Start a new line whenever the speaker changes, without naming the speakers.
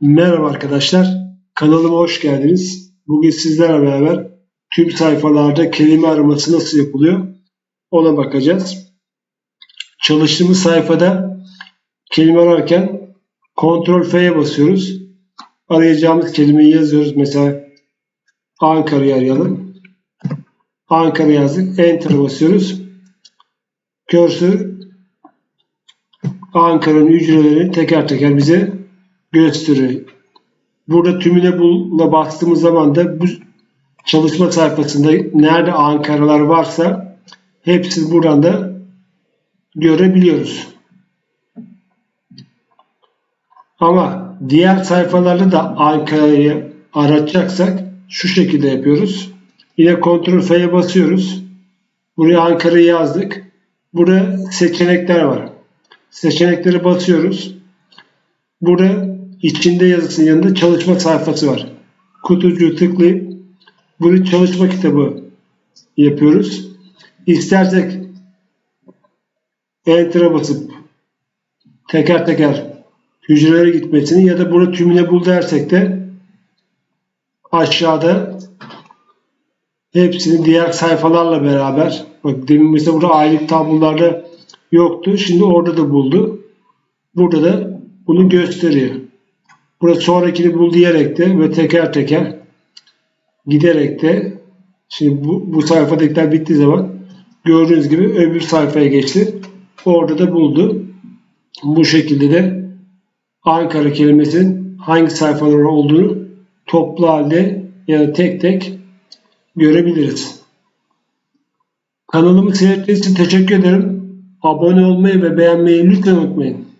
Merhaba arkadaşlar, kanalıma hoş geldiniz. Bugün sizlerle beraber tüm sayfalarda kelime araması nasıl yapılıyor ona bakacağız. Çalıştığımız sayfada kelime ararken Ctrl F'ye basıyoruz. Arayacağımız kelimeyi yazıyoruz. Mesela Ankara arayalım. Ankara yazdık. Enter basıyoruz. Cursor Ankara'nın hücrelerini teker teker bize gösteriyor. Burada tümüne bulla bastığımız zaman da bu çalışma sayfasında nerede Ankara'lar varsa hepsini buradan da görebiliyoruz. Ama diğer sayfalarda da Ankara'yı aratacaksak şu şekilde yapıyoruz. Yine Ctrl F'ye basıyoruz. Buraya Ankara'yı yazdık. Burada seçenekler var. Seçenekleri basıyoruz. Burada içinde yazısının yanında çalışma sayfası var. Kutucuğu tıklayıp bunu çalışma kitabı yapıyoruz. İstersek Enter'a basıp teker teker hücrelere gitmesini ya da burada tümüne bul dersek de aşağıda hepsini diğer sayfalarla beraber bak demin mesela burada aylık tablolarda yoktu. Şimdi orada da buldu. Burada da bunu gösteriyor. Burada sonrakini bul diyerek de ve teker teker giderek de şimdi bu, bu sayfadakiler bittiği zaman gördüğünüz gibi öbür sayfaya geçti. Orada da buldu. Bu şekilde de Ankara kelimesinin hangi sayfalar olduğunu toplu halde ya da tek tek görebiliriz. Kanalımı seyrettiğiniz için teşekkür ederim. Abone olmayı ve beğenmeyi lütfen unutmayın.